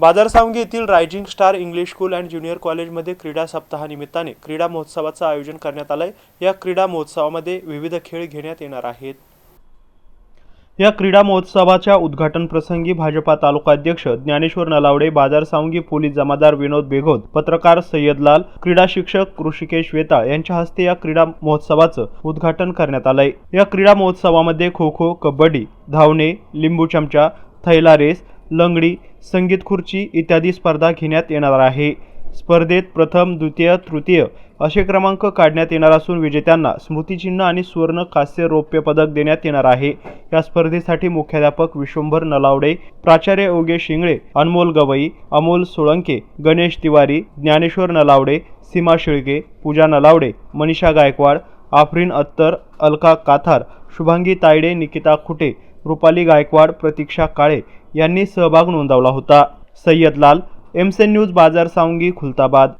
बाजार सावंगी येथील rising star English school and junior कॉलेजमध्ये क्रीडा सप्ताहानिमित्ताने क्रीडा महोत्सवाचं आयोजन करण्यात आलंय. या क्रीडा महोत्सवामध्ये विविध खेळ घेण्यात येणार आहेत. या क्रीडा महोत्सवाच्या उद्घाटन प्रसंगी भाजपा तालुका अध्यक्ष ज्ञानेश्वर नलावडे बाजार सावंगी पोलीस जमादार विनोद बेघोद पत्रकार सय्यद लाल क्रीडा शिक्षक ऋषिकेश वेताळ यांच्या हस्ते या क्रीडा महोत्सवाचं उद्घाटन करण्यात आलंय. या क्रीडा महोत्सवामध्ये खो खो कबड्डी धावणे लिंबू चमचा थैला रेस लंगडी संगीत खुर्ची इत्यादी स्पर्धा घेण्यात येणार आहे. स्पर्धेत प्रथम द्वितीय तृतीय असे क्रमांक काढण्यात येणार असून विजेत्यांना स्मृतिचिन्ह आणि सुवर्ण कांस्य रौप्य पदक देण्यात येणार आहे. या स्पर्धेसाठी मुख्याध्यापक विश्वंभर नलावडे प्राचार्य योगेश शिंगळे अनमोल गवई अमोल सोळंके गणेश तिवारी ज्ञानेश्वर नलावडे सीमा शिळके पूजा नलावडे मनीषा गायकवाड आफरीन अत्तर अलका काथार शुभांगी तायडे निकिता खुटे रुपाली गायकवाड प्रतीक्षा काळे यांनी सहभाग नोंदवला होता. सय्यद लाल एमसेन न्यूज बाजार सावंगी खुलताबाद.